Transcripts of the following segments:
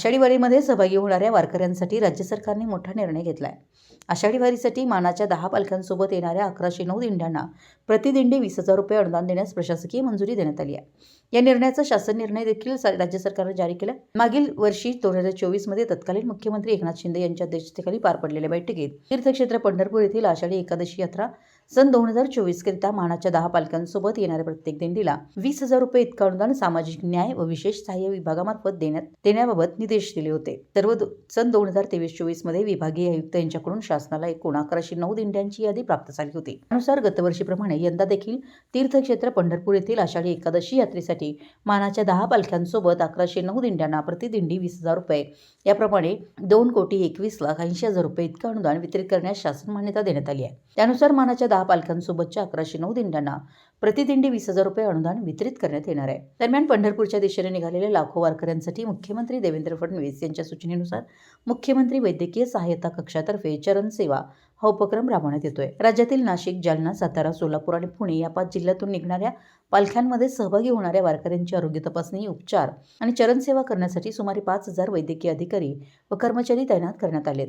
आषाढी वारीमध्ये सहभागी होणाऱ्या वारकऱ्यांसाठी राज्य सरकारने मोठा निर्णय घेतला आहे आषाढी वारीसाठी मानाच्या दहा पालख्यांसोबत येणाऱ्या अकराशे नऊ दिंड्यांना प्रतिदिंडी वीस हजार रुपये अनुदान देण्यास प्रशासकीय मंजुरी देण्यात आली आहे. या निर्णयाचा शासन निर्णय देखील राज्य सरकारने जारी केला मागील वर्षी दोन हजार चोवीसमध्ये तत्कालीन मुख्यमंत्री एकनाथ शिंदे यांच्या अध्यक्षतेखाली पार पडलेल्या बैठकीत तीर्थक्षेत्र पंढरपूर येथील आषाढी एकादशी यात्रा सन दोन हजार चोवीसकरिता मानाच्या दहा पालख्यांसोबत येणाऱ्या प्रत्येक दिंडीला वीस हजार रुपये इतका अनुदान सामाजिक न्याय व विशेष सहाय्य विभागामार्फत देण्यात देण्याबाबत निर्देश दिले होते. सर्व सन दोन हजार तेवीस चोवीसमध्ये विभागीय आयुक्त यांच्याकडून शासनाला एकूण अकराशे नऊ दिंड्यांची यादी प्राप्त झाली होती. त्यानुसार गतवर्षीप्रमाणे यंदा देखील तीर्थक्षेत्र पंढरपूर येथील आषाढी एकादशी यात्रेसाठी मानाच्या दहा पालख्यांसोबत अकराशे नऊ दिंड्यांना प्रतिदिंडी वीस हजार रुपये. याप्रमाणे दोन कोटी एकवीस लाख ऐंशी हजार रुपये इतकं अनुदान वितरित करण्यास शासन मान्यता देण्यात आली आहे. त्यानुसार मानाच्या दहा पालख्यांसोबतच्या अकराशे नऊ दिंड्यांना प्रतिदिंडी वीस हजार रुपये अनुदान वितरित करण्यात येणार आहे. दरम्यान पंढरपूरच्या दिशेने निघालेल्या लाखो वारकऱ्यांसाठी मुख्यमंत्री देवेंद्र फडणवीस यांच्या सूचनेनुसार मुख्यमंत्री वैद्यकीय सहाय्यता कक्षातर्फे चरण सेवा हा उपक्रम राबवण्यात येतोय. राज्यातील नाशिक जालना सातारा सोलापूर आणि पुणे या पाच जिल्ह्यातून निघणाऱ्या पालख्यांमध्ये सहभागी होणाऱ्या वारकऱ्यांची आरोग्य तपासणी उपचार आणि चरणसेवा करण्यासाठी सुमारे पाच हजार वैद्यकीय अधिकारी व कर्मचारी तैनात करण्यात आलेत.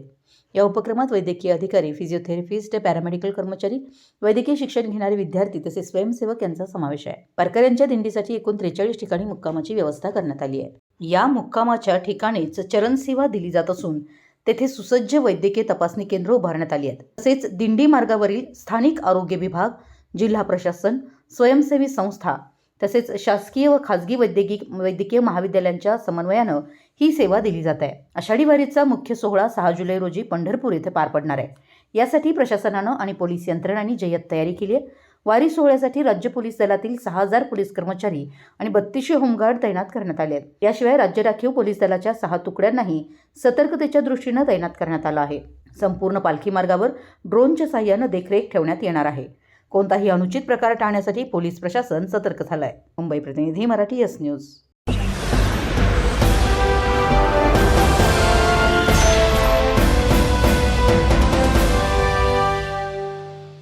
या उपक्रमात वैद्यकीय अधिकारी फिजिओथेरपिस्ट पॅरामेडिकल कर्मचारी वैद्यकीय शिक्षण घेणारे विद्यार्थी तसेच स्वयंसेवक यांचा समावेश आहे. वारकऱ्यांच्या दिंडीसाठी एकूण त्रेचाळीस ठिकाणी मुक्कामाची व्यवस्था करण्यात आली आहे. या मुक्कामाच्या ठिकाणीच चरणसेवा दिली जात असून तेथे सुसज्ज वैद्यकीय तपासणी केंद्र उभारण्यात आली आहेत. तसेच दिंडी मार्गावरील स्थानिक आरोग्य विभाग जिल्हा प्रशासन स्वयंसेवी संस्था तसेच शासकीय व खाजगी वैद्यकीय वैद्यकीय महाविद्यालयांच्या समन्वयानं ही सेवा दिली जात आहे. आषाढी वारीचा मुख्य सोहळा सहा जुलै रोजी पंढरपूर येथे पार पडणार आहे. यासाठी प्रशासनानं आणि पोलीस यंत्रणांनी जय्यत तयारी केली आहे. वारी सोहळ्यासाठी राज्य पोलीस दलातील सहा हजार पोलीस कर्मचारी आणि बत्तीसशे होमगार्ड तैनात करण्यात आले आहेत. याशिवाय राज्य राखीव पोलीस दलाच्या सहा तुकड्यांनाही सतर्कतेच्या दृष्टीनं तैनात करण्यात आलं आहे. संपूर्ण पालखी मार्गावर ड्रोनच्या साह्यानं देखरेख ठेवण्यात येणार आहे. कोणताही अनुचित प्रकार टाळण्यासाठी पोलीस प्रशासन सतर्क झालं आहे मुंबई प्रतिनिधी मराठी एस न्यूज.